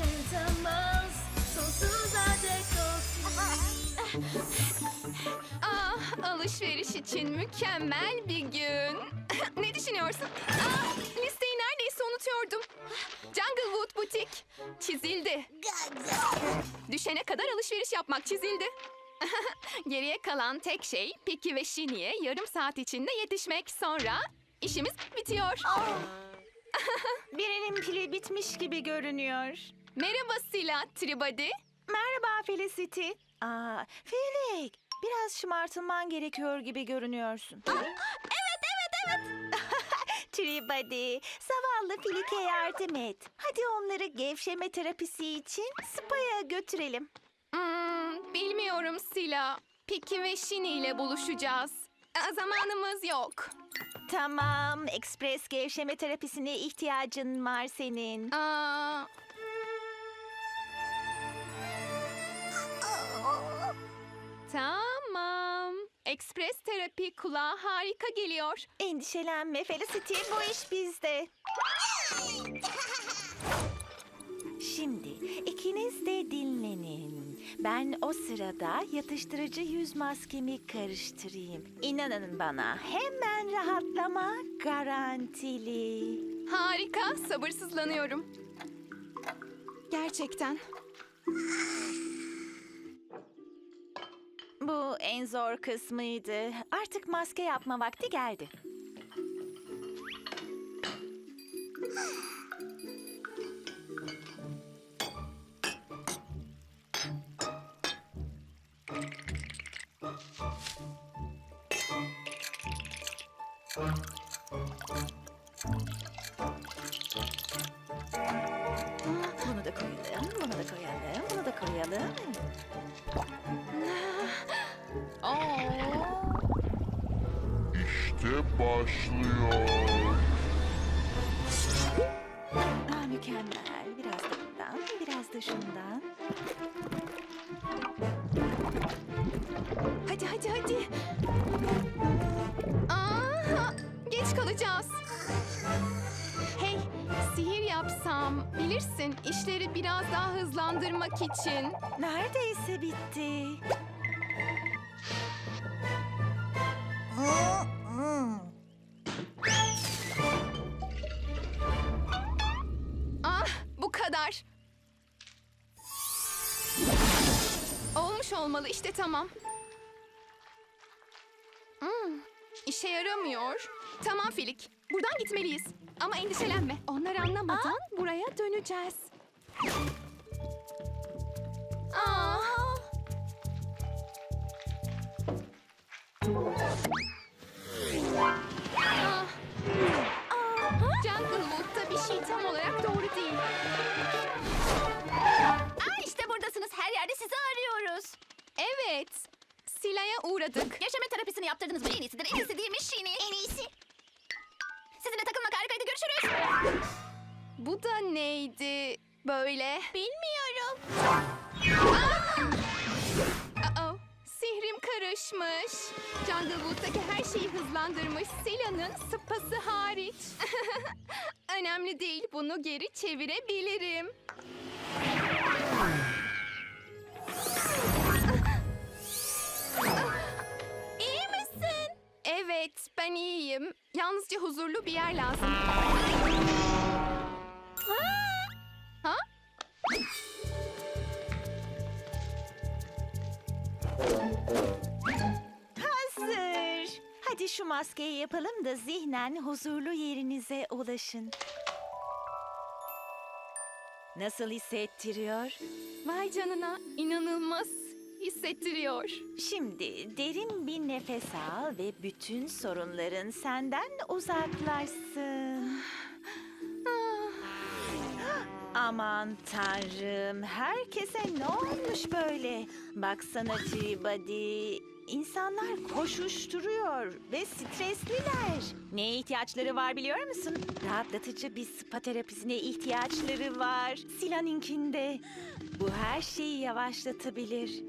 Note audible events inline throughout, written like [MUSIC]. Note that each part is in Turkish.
yaşatamaz Sonsuza dek olsun Ah, alışveriş için mükemmel bir gün. [LAUGHS] ne düşünüyorsun? Ah, listeyi neredeyse unutuyordum. Junglewood Butik çizildi. Düşene kadar alışveriş yapmak çizildi. [LAUGHS] Geriye kalan tek şey Piki ve Shini'ye yarım saat içinde yetişmek. Sonra işimiz bitiyor. Birinin pili bitmiş gibi görünüyor. Merhaba Sila Tribody. Merhaba Felicity. Aa, Felix, biraz şımartılman gerekiyor gibi görünüyorsun. evet, evet, evet. [LAUGHS] Tribody, zavallı Filik'e yardım et. Hadi onları gevşeme terapisi için spa'ya götürelim. Hmm, bilmiyorum Sila. Piki ve Shini ile buluşacağız. Aa, Zamanımız yok. Tamam, ekspres gevşeme terapisine ihtiyacın var senin. Aa, tamam. Ekspres terapi kulağa harika geliyor. Endişelenme Felicity, bu iş bizde. Şimdi ikiniz de dinlenin. Ben o sırada yatıştırıcı yüz maskemi karıştırayım. İnanın bana hemen rahatlama garantili. Harika, sabırsızlanıyorum. Gerçekten. Bu en zor kısmıydı. Artık maske yapma vakti geldi. Bunu da koyalım, bunu da koyalım, bunu da koyalım. İşte başlıyor. Aa, mükemmel. Biraz da bundan, biraz da şundan. Hadi hadi hadi. Aa, geç kalacağız. Hey, sihir yapsam bilirsin işleri biraz daha hızlandırmak için. Neredeyse bitti. Ah, bu kadar. Olmuş olmalı işte tamam. Hmm, işe yaramıyor. Tamam Filik, buradan gitmeliyiz. Ama endişelenme, onlar anlamadan buraya döneceğiz. Aa. Evet, Sila'ya uğradık. Yaşama terapisini yaptırdınız mı? En iyisidir en iyisi değil mi Şini? En iyisi Sizinle takılmak harikaydı görüşürüz Bu da neydi böyle? Bilmiyorum Aa, sihrim karışmış. Junglewood'daki her şeyi hızlandırmış Sila'nın sıpası hariç. [LAUGHS] Önemli değil, bunu geri çevirebilirim. Evet, ben iyiyim. Yalnızca huzurlu bir yer lazım. Ha? Hazır. Hadi şu maskeyi yapalım da zihnen huzurlu yerinize ulaşın. Nasıl hissettiriyor? Vay canına, inanılmaz hissettiriyor. Şimdi derin bir nefes al ve bütün sorunların senden uzaklaşsın. Aman tanrım, herkese ne olmuş böyle? Baksana T-Body, insanlar koşuşturuyor ve stresliler. Neye ihtiyaçları var biliyor musun? Rahatlatıcı bir spa terapisine ihtiyaçları var. Sila'ninkinde. Bu her şeyi yavaşlatabilir.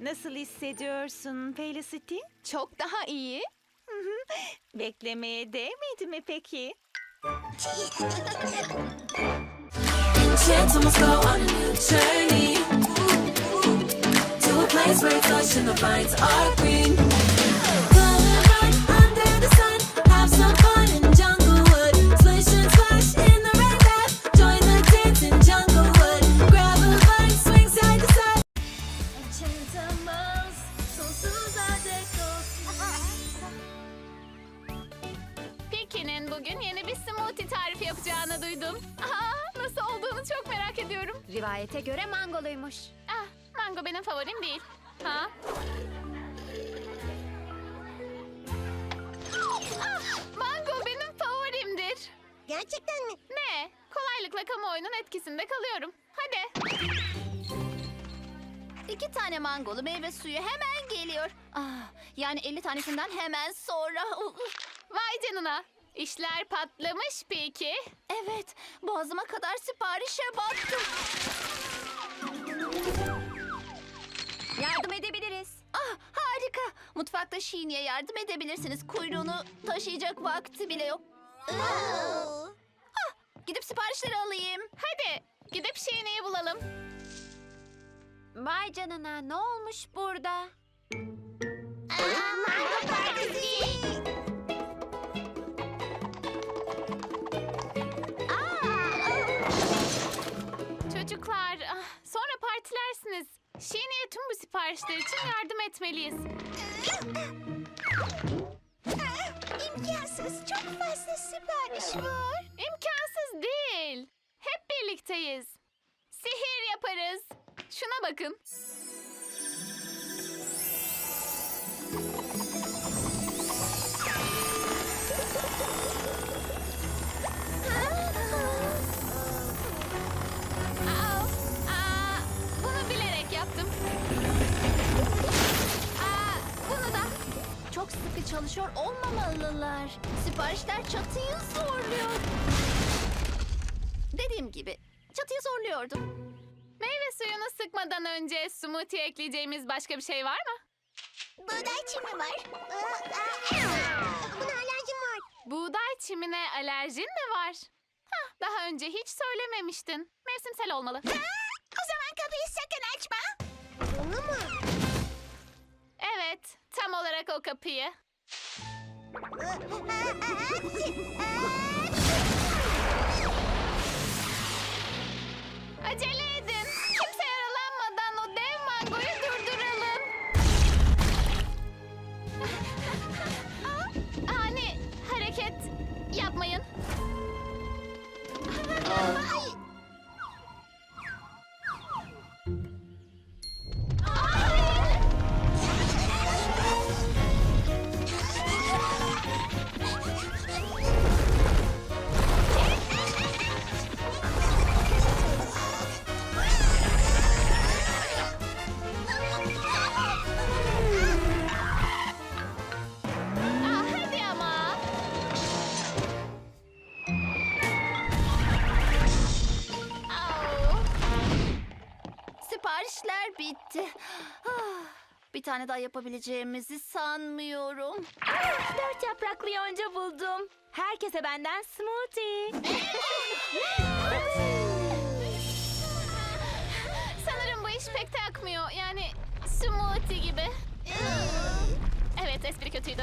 Nasıl hissediyorsun Felicity? Çok daha iyi. Beklemeye değmedi mi peki? Chance must go on a new journey to a place where it's ocean the vines are green. Enchantimals, sonsuzluğa dek. Pekin'in bugün yeni bir smoothie tarifi yapacağını duydum. Aa, nasıl olduğunu çok merak ediyorum. Rivayete göre mangoluymuş. Ah, mango benim favorim değil. Ha? Ah, mango benim favorimdir. Gerçekten mi? Ne? Kolaylıkla kamuoyunun etkisinde kalıyorum. Hadi. İki tane mangolu meyve suyu hemen geliyor. Ah, yani 50 tanesinden hemen sonra. Vay canına. İşler patlamış peki. Evet, boğazıma kadar siparişe battım. Yardım edebiliriz. Ah, harika. Mutfakta Şirin'e yardım edebilirsiniz. Kuyruğunu taşıyacak vakti bile yok. ah, gidip siparişleri alayım. Hadi gidip Şine'yi bulalım. Vay canına, ne olmuş burada? Mango partisi. Çocuklar ah, sonra partilersiniz. Şine'ye tüm bu siparişler için yardım etmeliyiz. İmkansız, çok fazla sipariş var. İmkansız değil. Hep birlikteyiz. Sihir yaparız. Şuna bakın. Aa, bunu bilerek yaptım. Aa, bunu da. Çok sıkı çalışıyor olmamalılar. Siparişler çatıyı zorluyor. Dediğim gibi çatıyı zorluyordum. Meyve suyunu sıkmadan önce smoothie ekleyeceğimiz başka bir şey var mı? Buğday çimi var. Buna alerjim var. Buğday çimine alerjin mi var? Hah, daha önce hiç söylememiştin. Mevsimsel olmalı. O zaman kapıyı sakın açma. Bunu mu? Evet, tam olarak o kapıyı. Acele tane daha yapabileceğimizi sanmıyorum. Dört yapraklı yonca buldum. Herkese benden smoothie. Sanırım bu iş pek de akmıyor. Yani smoothie gibi. Evet, espri kötüydü.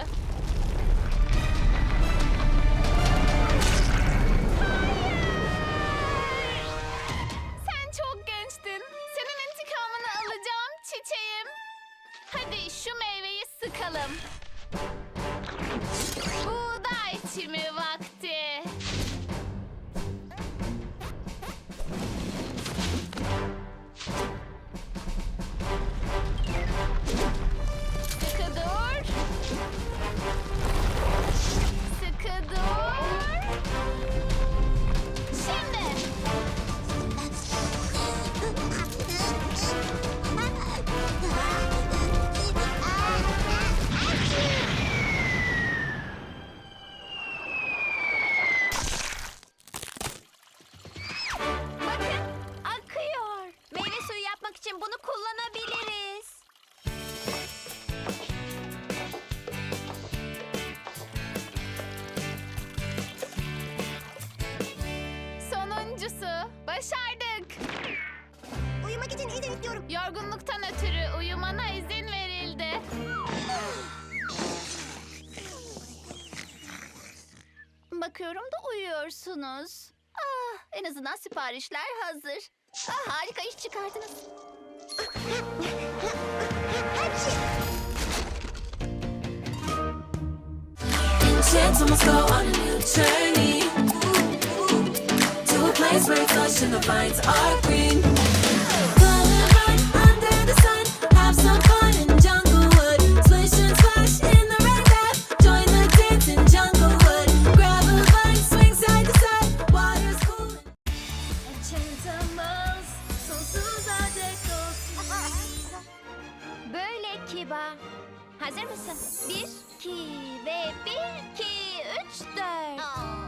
Bakıyorum da uyuyorsunuz. Ah, en azından siparişler hazır. Ah, harika iş çıkardınız. Must go on a new journey to a place where touching the vines. Enchantimals, sonsuza dek olsun. Böyle kiba. Hazır mısın? Bir, iki ve bir, iki, üç, dört.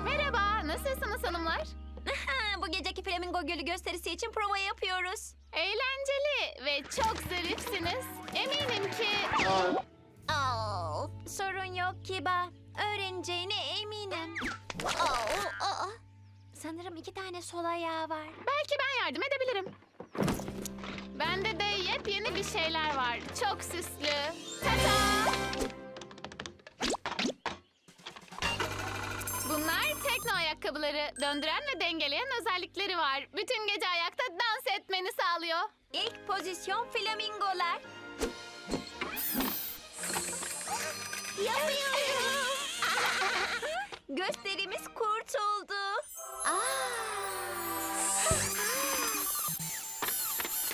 Merhaba, nasılsınız hanımlar? [LAUGHS] Bu geceki Flamingo Gölü gösterisi için prova yapıyoruz. Eğlenceli ve çok zarifsiniz. Eminim ki... sorun yok Kiba. Öğreneceğine eminim. Sanırım iki tane sol ayağı var. Belki ben yardım edebilirim. Bende de yepyeni bir şeyler var. Çok süslü. Tada! Bunlar tekno ayakkabıları. Döndüren ve dengeleyen özellikleri var. Bütün gece ayakta dans etmeni sağlıyor. İlk pozisyon flamingolar. Yapıyorum. [LAUGHS] Gösterimiz kurtuldu.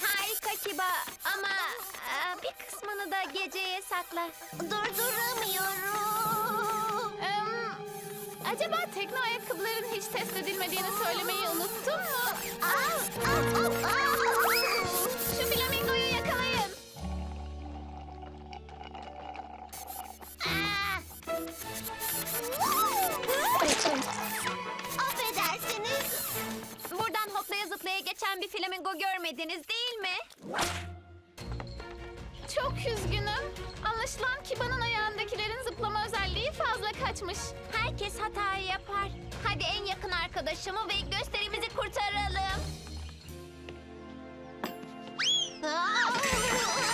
Harika Kiba ama e, bir kısmını da geceye sakla. Durduramıyorum. acaba tekno ayakkabıların hiç test edilmediğini söylemeyi unuttun mu? Şu geçen bir flamingo görmediniz değil mi? Çok üzgünüm. Anlaşılan Kiba'nın ayağındakilerin zıplama özelliği fazla kaçmış. Herkes hata yapar. Hadi en yakın arkadaşımı ve gösterimizi kurtaralım. Duramıyorum.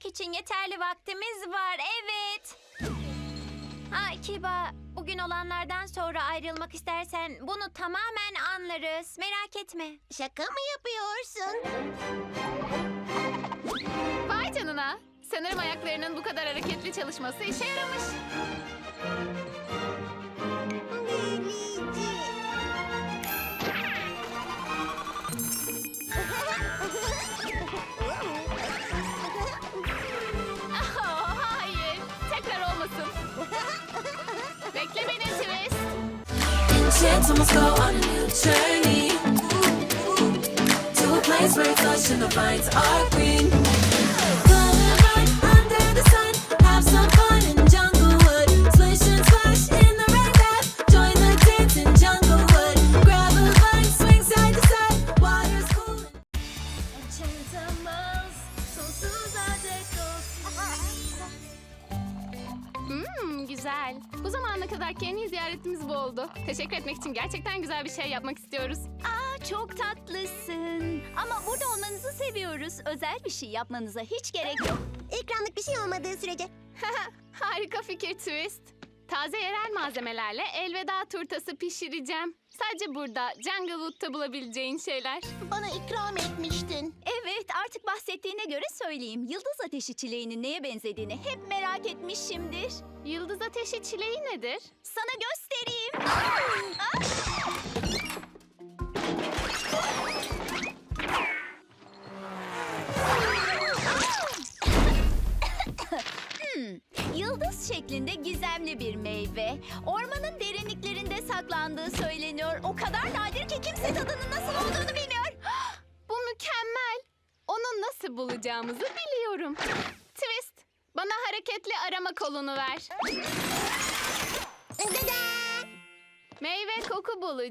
Dönmek için yeterli vaktimiz var. Evet. Ha Kiba, bugün olanlardan sonra ayrılmak istersen bunu tamamen anlarız. Merak etme. Şaka mı yapıyorsun? Vay canına. Sanırım ayaklarının bu kadar hareketli çalışması işe yaramış. Enchanted must go on a new journey to a place where touch and the vines are green. Gonna under the sun, have some fun in and splash in the bath, join the dance in. Grab a vine, swing side to side, water's cool. Hmm, güzel. Bu zamana kadar en iyi ziyaretimiz bu oldu. Teşekkür etmek için gerçekten güzel bir şey yapmak istiyoruz. Aa, çok tatlısın. Ama burada olmanızı seviyoruz. Özel bir şey yapmanıza hiç gerek yok. İkramlık bir şey olmadığı sürece. [LAUGHS] Harika fikir Twist. Taze yerel malzemelerle elveda turtası pişireceğim. Sadece burada Junglewood'da bulabileceğin şeyler. Bana ikram etmiştin. Evet, artık bahsettiğine göre söyleyeyim. Yıldız ateşi çileğinin neye benzediğini hep merak etmişimdir. Yıldız ateşi çileği nedir? Sana göstereyim. Hmm, [LAUGHS]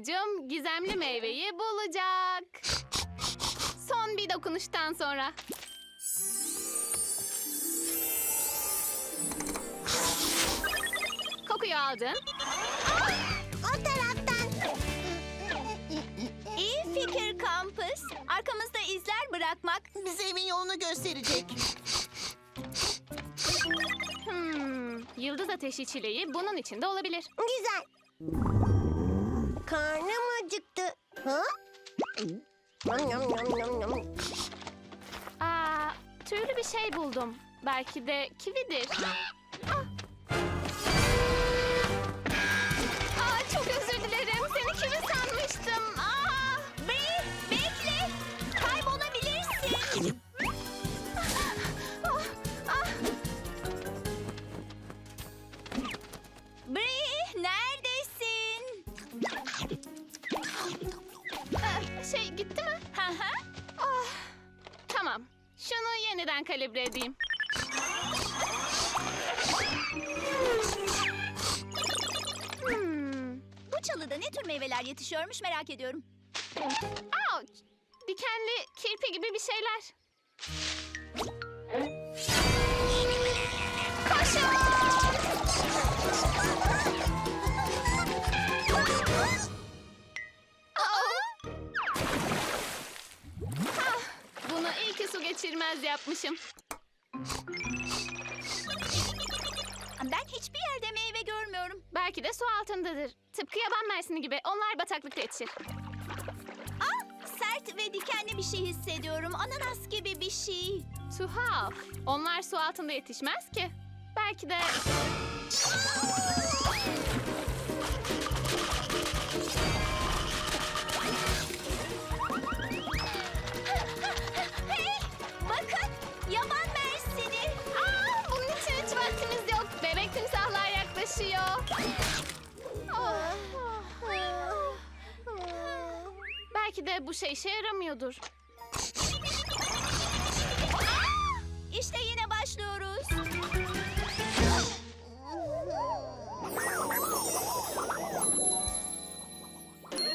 koku bulucum gizemli meyveyi bulacak. Son bir dokunuştan sonra. Kokuyu aldın. O taraftan. İyi fikir kampüs. Arkamızda izler bırakmak bize evin yolunu gösterecek. Hmm, yıldız ateşi çileği bunun içinde olabilir. Güzel. Karnım acıktı. Ha? Aa, tüylü bir şey buldum. Belki de kividir. [LAUGHS] kalibre edeyim. Hmm. Bu çalıda ne tür meyveler yetişiyormuş merak ediyorum. Ouch! Dikenli kirpi gibi bir şeyler. Su geçirmez yapmışım. Ben hiçbir yerde meyve görmüyorum. Belki de su altındadır. Tıpkı yaban mersini gibi. Onlar bataklıkta yetişir. Ah, sert ve dikenli bir şey hissediyorum. Ananas gibi bir şey. Tuhaf. Onlar su altında yetişmez ki. Belki de... Belki de bu şey işe yaramıyordur. İşte yine başlıyoruz.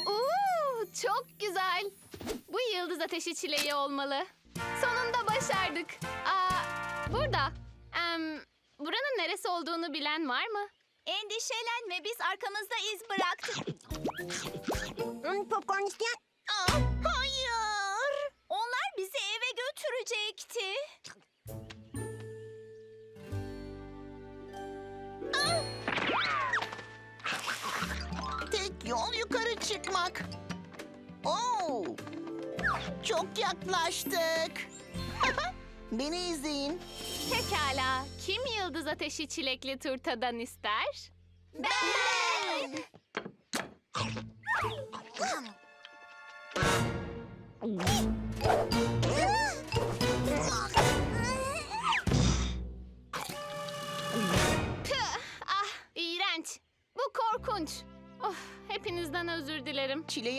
Oo, çok güzel. Bu yıldız ateşi çileği olmalı. Sonunda başardık. Aa, burada. Em, buranın neresi olduğunu bilen var mı? Endişelenme biz arkamızda iz bıraktık. Popcorn isteyen? gelecekti. Ah! Tek yol yukarı çıkmak. Oo! Çok yaklaştık. [LAUGHS] Beni izleyin. Pekala. Kim yıldız ateşi çilekli turtadan ister? Ben! [LAUGHS]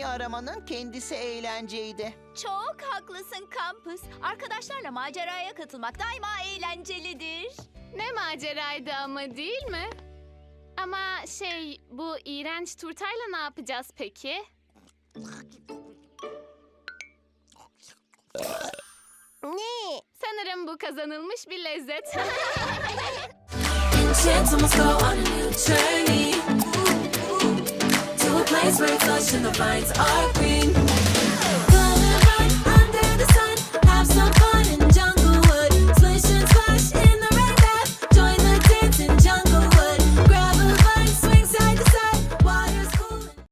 aramanın kendisi eğlenceydi. Çok haklısın kampüs. Arkadaşlarla maceraya katılmak daima eğlencelidir. Ne maceraydı ama değil mi? Ama şey, bu iğrenç turtayla ne yapacağız peki? Ne? Sanırım bu kazanılmış bir lezzet. Enchanted must go on a new journey to a place where it's lush and the vines are green.